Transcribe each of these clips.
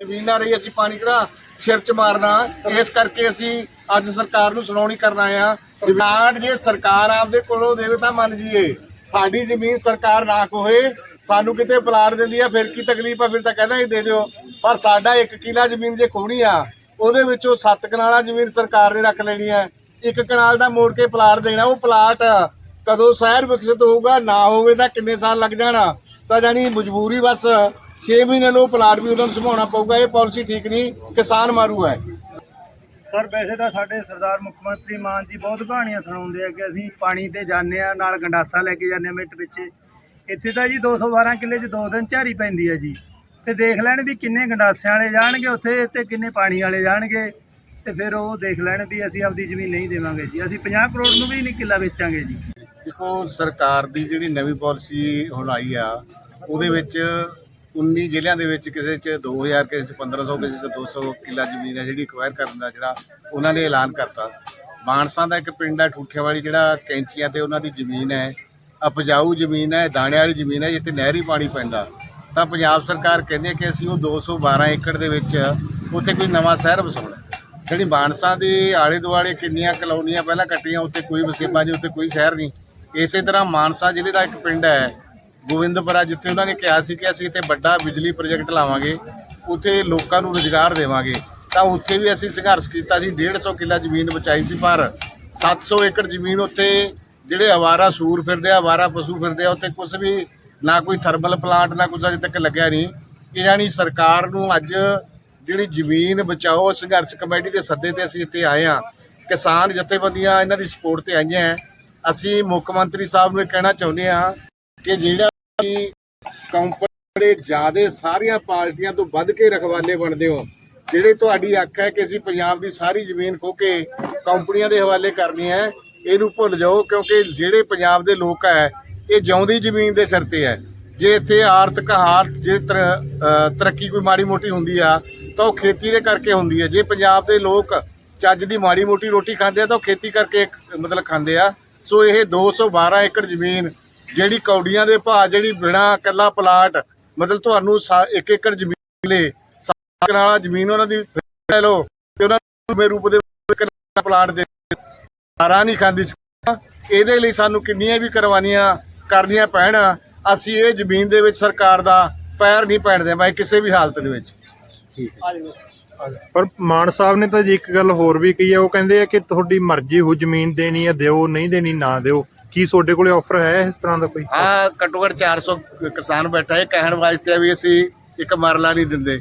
ਜ਼ਮੀਨ ਨਾ ਰਹੀ, ਅਸੀਂ ਪਾਣੀ ਕਿਹੜਾ ਸਿਰ 'ਚ ਮਾਰਨਾ। ਇਸ ਕਰਕੇ ਅਸੀਂ ਅੱਜ ਸਰਕਾਰ ਨੂੰ ਸੁਣਾਉਣੀ ਕਰਨ ਆਏ ਆ ਡਿਮਾਂਡ ਜੇ ਸਰਕਾਰ ਆਪਦੇ ਕੋਲੋਂ ਦੇਵੇ ਤਾਂ ਮੰਨ ਜੀਏ ਸਾਡੀ ਜ਼ਮੀਨ ਸਰਕਾਰ ਨਾ ਕੋਹੇ ਸਾਨੂੰ ਕਿਤੇ ਪਲਾਟ ਦਿੰਦੀ ਆ, ਫਿਰ ਕੀ ਤਕਲੀਫ ਆ? ਫਿਰ ਤਾਂ ਕਹਿੰਦਾ ਹੀ ਦੇ ਦਿਓ। ਪਰ ਸਾਡਾ ਇੱਕ ਕਿਲਾ ਜ਼ਮੀਨ ਜੇ ਖੋਣੀ ਆ, ਉਹਦੇ ਵਿੱਚੋਂ ਸੱਤ ਕਨਾਲਾਂ ਜ਼ਮੀਨ ਸਰਕਾਰ ਨੇ ਰੱਖ ਲੈਣੀ ਹੈ ਇੱਕ ਕਨਾਲ ਦਾ ਮੋੜ ਕੇ ਪਲਾਟ ਦੇਣਾ, ਉਹ ਪਲਾਟ ਕਦੋਂ ਸ਼ਹਿਰ ਵਿਕਸਿਤ ਹੋਊਗਾ, ਨਾ ਹੋਵੇ ਤਾਂ ਕਿੰਨੇ ਸਾਲ ਲੱਗ ਜਾਣਾ। ਤਾਂ ਜਾਨੀ ਮਜਬੂਰੀ ਬਸ। 6 ਮਹੀਨੇ ਨੂੰ ਪਲਾਟ ਵੀ ਉਹਨਾਂ ਨੂੰ ਸੰਭਾਉਣਾ ਪਊਗਾ ਇਹ ਪਾਲਿਸੀ ਠੀਕ ਨਹੀਂ ਕਿਸਾਨ ਮਾਰੂ ਹੈ। ਸਰ ਵੈਸੇ ਤਾਂ ਸਾਡੇ ਸਰਦਾਰ ਮੁੱਖ ਮੰਤਰੀ ਮਾਨ ਜੀ ਬਹੁਤ ਕਹਾਣੀਆਂ ਸੁਣਾਉਂਦੇ ਆ ਕਿ ਅਸੀਂ ਪਾਣੀ ਤੇ ਜਾਂਦੇ ਆ ਨਾਲ ਗੰਡਾਸਾ ਲੈ ਕੇ ਜਾਂਦੇ ਆ ਮਿੰਟ ਪਿੱਛੇ ਇੱਥੇ ਤਾਂ ਜੀ 212 ਕਿੱਲੇ 'ਚ ਦੋ ਦਿਨ ਝਾਰੀ ਪੈਂਦੀ ਆ ਜੀ। ਤੇ ਦੇਖ ਲੈਣ ਵੀ ਕਿੰਨੇ ਗੰਡਾਸਿਆਂ ਵਾਲੇ ਜਾਣਗੇ ਉੱਥੇ ਤੇ ਕਿੰਨੇ ਪਾਣੀ ਵਾਲੇ ਜਾਣਗੇ। ਤੇ ਫਿਰ ਉਹ ਦੇਖ ਲੈਣ ਵੀ ਅਸੀਂ ਆਪਦੀ ਜ਼ਮੀਨ ਨਹੀਂ ਦੇਵਾਂਗੇ ਜੀ। ਅਸੀਂ 50 ਕਰੋੜ ਨੂੰ ਵੀ ਨਹੀਂ ਕਿੱਲਾ ਵੇਚਾਂਗੇ ਜੀ। ਦੇਖੋ ਸਰਕਾਰ ਦੀ ਜਿਹੜੀ ਨਵੀਂ ਪਾਲਿਸੀ ਹੁਣ ਆਈ ਆ ਉਹਦੇ ਵਿੱਚ 19 ਜ਼ਿਲ੍ਹਿਆਂ ਦੇ ਵਿੱਚ ਕਿਸੇ 'ਚ 2000 ਕਿਸੇ 'ਚ 1500 ਕਿਸੇ 'ਚ 200 ਕਿੱਲਾ ਜ਼ਮੀਨ ਹੈ ਜਿਹੜੀ ਅਕਵਾਇਰ ਕਰਨ ਦਾ ਜਿਹੜਾ ਉਹਨਾਂ ਨੇ ਐਲਾਨ ਕਰਤਾ। ਮਾਨਸਾ ਦਾ ਇੱਕ ਪਿੰਡ ਹੈ ਠੂਠੇ ਵਾਲੀ ਜਿਹੜਾ ਕੈਂਚੀਆਂ ਤੇ ਉਹਨਾਂ ਦੀ ਜ਼ਮੀਨ ਹੈ। ਉਪਜਾਊ ਜ਼ਮੀਨ ਹੈ, ਦਾਣੇ ਵਾਲੀ ਜ਼ਮੀਨ ਹੈ, ਜਿੱਥੇ ਨਹਿਰੀ ਪਾਣੀ ਪੈਂਦਾ। ਤਾਂ ਪੰਜਾਬ ਸਰਕਾਰ ਕਹਿੰਦੀ ਹੈ ਕਿ ਅਸੀਂ ਉਹ 212 ਏਕੜ ਦੇ ਵਿੱਚ ਉੱਥੇ ਕੋਈ ਨਵਾਂ ਸ਼ਹਿਰ ਵਸਾਉਣਾ ਜਿਹੜੀ ਮਾਨਸਾ ਦੇ ਆਲੇ ਦੁਆਲੇ ਕਿੰਨੀਆਂ ਕਲੋਨੀਆਂ ਪਹਿਲਾਂ ਕੱਟੀਆਂ, ਉੱਥੇ ਕੋਈ ਵਸੇਬਾ ਨਹੀਂ, ਉੱਥੇ ਕੋਈ ਸ਼ਹਿਰ ਨਹੀਂ। ਇਸੇ ਤਰ੍ਹਾਂ ਮਾਨਸਾ ਜ਼ਿਲ੍ਹੇ ਦਾ ਇੱਕ ਪਿੰਡ ਹੈ ਗੋਬਿੰਦਪੁਰਾ ਜਿੱਥੇ ਉਹਨਾਂ ਨੇ ਕਿਹਾ ਸੀ ਕਿ ਅਸੀਂ ਇੱਥੇ ਵੱਡਾ ਬਿਜਲੀ ਪ੍ਰੋਜੈਕਟ ਲਾਵਾਂਗੇ, ਉੱਥੇ ਲੋਕਾਂ ਨੂੰ ਰੁਜ਼ਗਾਰ ਦੇਵਾਂਗੇ। ਤਾਂ ਉੱਥੇ ਵੀ ਅਸੀਂ ਸੰਘਰਸ਼ ਕੀਤਾ ਸੀ 150 ਕਿੱਲਾ ਜ਼ਮੀਨ ਬਚਾਈ ਸੀ, ਪਰ 700 ਏਕੜ ਜ਼ਮੀਨ ਉੱਥੇ ਜਿਹੜੇ ਆਵਾਰਾ ਸੂਰ ਫਿਰਦੇ ਆ, ਆਵਾਰਾ ਪਸ਼ੂ ਫਿਰਦੇ ਆ, ਉੱਥੇ ਕੁਝ ਵੀ ਨਾ ਕੋਈ ਥਰਮਲ ਪਲਾਂਟ ਨਾ ਕੁਝ ਅਜੇ ਤੱਕ ਲੱਗਿਆ ਨਹੀਂ। ਇਹ ਜਾਨੀ ਸਰਕਾਰ ਨੂੰ ਅੱਜ ਜਿਹੜੀ ਜ਼ਮੀਨ ਬਚਾਓ, ਸੰਘਰਸ਼ ਕਮੇਟੀ ਦੇ ਸੱਦੇ ਤੇ ਅਸੀਂ ਇੱਥੇ ਆਏ ਆ ਕਿਸਾਨ ਜਥੇਬੰਦੀਆਂ ਇਹਨਾਂ ਦੀ ਸਪੋਰਟ ਤੇ ਆਈਆਂ। ਅਸੀਂ ਮੁੱਖ ਮੰਤਰੀ ਸਾਹਿਬ ਨੂੰ ਇਹ ਕਹਿਣਾ ਚਾਹੁੰਦੇ ਆ ਕਿ ਜਿਹੜਾ ਕਿ ਕੰਪਨੀ ਦੇ ਜਿਆਦੇ ਸਾਰੀਆਂ ਪਾਰਟੀਆਂ ਤੋਂ ਵੱਧ ਕੇ ਰਖਵਾਲੇ ਬਣਦੇ ਹੋ, ਜਿਹੜੇ ਤੁਹਾਡੀ ਅੱਖ ਹੈ ਕਿ ਅਸੀਂ ਪੰਜਾਬ ਦੀ ਸਾਰੀ ਜ਼ਮੀਨ ਖੋ ਕੇ ਕੰਪਨੀਆਂ ਦੇ ਹਵਾਲੇ ਕਰਨੀ ਹੈ, ਇਹਨੂੰ ਭੁੱਲ ਜਾਓ ਕਿਉਂਕਿ ਜਿਹੜੇ ਪੰਜਾਬ ਦੇ ਲੋਕ ਹੈ, ਇਹ ਜਿਉਂਦੀ ਜ਼ਮੀਨ ਦੇ ਸਿਰ ਤੇ ਹੈ। ਜੇ ਇੱਥੇ ਆਰਥਿਕ ਹਾਲਤ ਜੇ ਤਰ- ਤਰੱਕੀ ਕੋਈ ਮਾੜੀ ਮੋਟੀ ਹੁੰਦੀ ਆ, ਤਾਂ ਉਹ ਖੇਤੀ ਦੇ ਕਰਕੇ ਹੁੰਦੀ ਹੈ। ਜੇ ਪੰਜਾਬ ਦੇ ਲੋਕ ਚੱਜ ਦੀ ਮਾੜੀ ਮੋਟੀ ਰੋਟੀ ਖਾਂਦੇ ਆ, ਤਾਂ ਉਹ ਖੇਤੀ ਕਰਕੇ ਮਤਲਬ ਖਾਂਦੇ ਆ। ਸੋ ਇਹ 212 ਏਕੜ ਜ਼ਮੀਨ ਜਿਹੜੀ ਕੌਡੀਆਂ ਦੇ ਭਾਅ, ਜਿਹੜੀ ਬਿਨਾ ਕੱਲਾ ਪਲਾਟ, ਮਤਲਬ ਤੁਹਾਨੂੰ ਸਾ- ਏਕੜ ਜ਼ਮੀਨ ਮਿਲੇ ਸਾਕਰ ਜ਼ਮੀਨ ਉਹਨਾਂ ਦੀ ਲੈ ਲਓ, ਤੇ ਉਹਨਾਂ ਨੂੰ ਰੂਪ ਦੇ ਪਲਾਟ ਦੇ ਸਾਰਾ ਨਹੀਂ ਖਾਂਦੀ ਇਹਦੇ ਲਈ ਸਾਨੂੰ ਕਿੰਨੀਆਂ ਵੀ ਕੁਰਬਾਨੀਆਂ ਕਰਨੀਆਂ ਪੈਣ, ਅਸੀਂ ਇਹ ਜ਼ਮੀਨ ਦੇ ਵਿੱਚ ਸਰਕਾਰ ਦਾ ਪੈਰ ਨਹੀਂ ਪੈਣ ਦੇਵਾਂਗੇ ਕਿਸੇ ਵੀ ਹਾਲਤ ਦੇ ਵਿੱਚ। ਪਰ ਮਾਨ ਸਾਹਿਬ ਨੇ ਤਾਂ ਜੀ ਇੱਕ ਗੱਲ ਹੋਰ ਵੀ ਕਹੀ ਹੈ, ਉਹ ਕਹਿੰਦੇ ਆ ਕਿ ਤੁਹਾਡੀ ਮਰਜ਼ੀ ਹੋ ਜ਼ਮੀਨ ਦੇਣੀ ਹੈ, ਦਿਓ, ਨਹੀਂ ਦੇਣੀ, ਨਾ ਦਿਓ। ਕੀ ਤੁਹਾਡੇ ਕੋਲੇ ਆਫਰ ਹੈ ਇਸ ਤਰ੍ਹਾਂ ਦਾ ਕੋਈ? ਆ ਘੱਟੋ ਘੱਟ 400 ਕਿਸਾਨ ਬੈਠਾ ਹੈ। ਕਹਿਣ ਵਾਸਤੇ ਆ ਵੀ ਅਸੀਂ ਇੱਕ ਮਰਲਾ ਨਹੀਂ ਦਿੰਦੇ।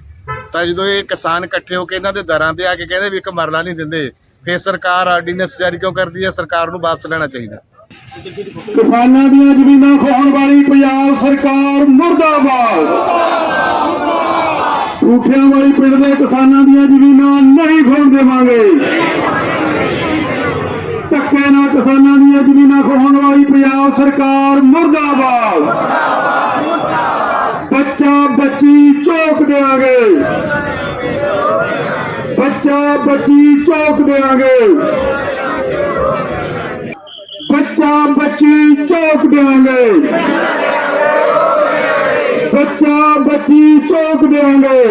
ਤਾਂ ਜਦੋਂ ਇਹ ਕਿਸਾਨ ਇਕੱਠੇ ਹੋ ਕੇ ਇਹਨਾਂ ਦੇ ਦਰਾਂ ਤੇ ਆ ਕੇ ਕਹਿੰਦੇ ਵੀ ਇੱਕ ਮਰਲਾ ਨਹੀਂ ਦਿੰਦੇ ਫਿਰ ਸਰਕਾਰ ਆਰਡੀਨੈਂਸ ਜਾਰੀ ਕਿਉਂ ਕਰਦੀ ਹੈ? ਸਰਕਾਰ ਨੂੰ ਵਾਪਸ ਲੈਣਾ ਚਾਹੀਦਾ। ਕਿਸਾਨਾਂ ਦੀਆਂ ਜ਼ਮੀਨਾਂ ਖੋਹਣ ਵਾਲੀ ਪੰਜਾਬ ਸਰਕਾਰ ਮੁਰਦਾਬਾਦ। ਝੂਠਿਆਂ ਵਾਲੀ ਪਿੰਡ ਦੇ ਕਿਸਾਨਾਂ ਦੀਆਂ ਜ਼ਮੀਨਾਂ ਨਹੀਂ ਖੋਹਣ ਦੇਵਾਂਗੇ। ਧੱਕੇ ਨਾਲ ਕਿਸਾਨਾਂ ਦੀਆਂ ਜ਼ਮੀਨਾਂ ਖੋਹਣ ਵਾਲੀ ਪੰਜਾਬ ਸਰਕਾਰ ਮੁਰਦਾਬਾਦ। ਬੱਚਾ ਬੱਚੀ ਚੌਕ ਦੇਵਾਂਗੇ ਬੱਚਾ ਬੱਚੀ ਚੌਕ ਦੇਵਾਂਗੇ ਬੱਚਾ ਬੱਚੀ ਚੌਕ ਦੇਵਾਂਗੇ ਬੱਚਾ ਬੱਚੀ ਚੌਕ ਦੇਵਾਂਗੇ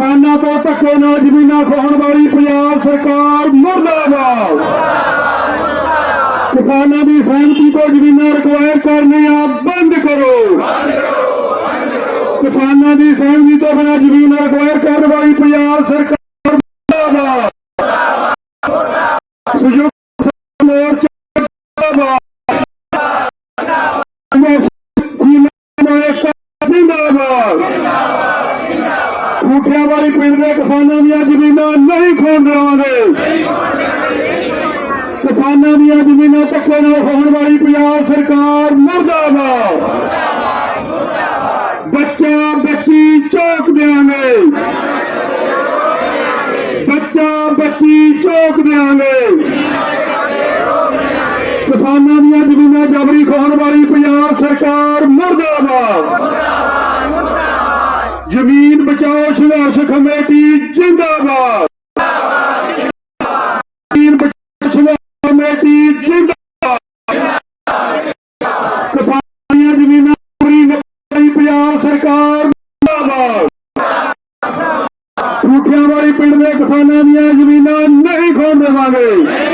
ਕਿਸਾਨਾਂ ਤੋਂ ਧੱਕੇ ਨਾਲ ਜ਼ਮੀਨਾਂ ਖੋਹਣ ਵਾਲੀ ਪੰਜਾਬ ਸਰਕਾਰ ਮੁਰਦਾਬਾਦ ਕਿਸਾਨਾਂ ਦੀ ਸਹਿਮਤੀ ਤੋਂ ਜ਼ਮੀਨਾਂ ਰਿਕਵਾਇਰ ਕਰਨੀਆਂ ਬੰਦ ਕਰੋ ਕਿਸਾਨਾਂ ਦੀ ਸਹਿਮਤੀ ਤੋਂ ਬਿਨਾਂ ਜ਼ਮੀਨਾਂ ਰਿਕਵਾਇਰ ਕਰਨ ਵਾਲੀ ਪੰਜਾਬ ਸਰਕਾਰ ਮੁਰਦਾਬਾਦ ਸੰਯੁਕਤ ਮੋਰਚਾ ਜਿੰਦਾਬਾਦ ਵਾਲੀ ਪਿੰਡ ਦੇ ਕਿਸਾਨਾਂ ਦੀਆਂ ਜ਼ਮੀਨਾਂ ਨਹੀਂ ਖੋਣ ਦੇਵਾਂਗੇ। ਕਿਸਾਨਾਂ ਦੀਆਂ ਜ਼ਮੀਨਾਂ ਧੱਕੇ ਨਾਲ ਖੋਣ ਵਾਲੀ ਪੰਜਾਬ ਸਰਕਾਰ ਮੁਰਦਾਬਾਦ। ਬੱਚਾ ਬੱਚੀ ਚੌਕ ਦੇਵਾਂਗੇ ਬੱਚਾ ਬੱਚੀ ਚੋਕ ਦੇਵਾਂਗੇ ਕਿਸਾਨਾਂ ਦੀਆਂ ਜ਼ਮੀਨਾਂ ਜਬਰੀ ਖੋਹਣ ਵਾਲੀ ਪੰਜਾਬ ਸਰਕਾਰ کمیٹی زندہ باد۔ تین بچوا کمیٹی زمین پنجاب سرکار زندہ پنڈ میں کسانوں دیا زمین نہیں کھو دیں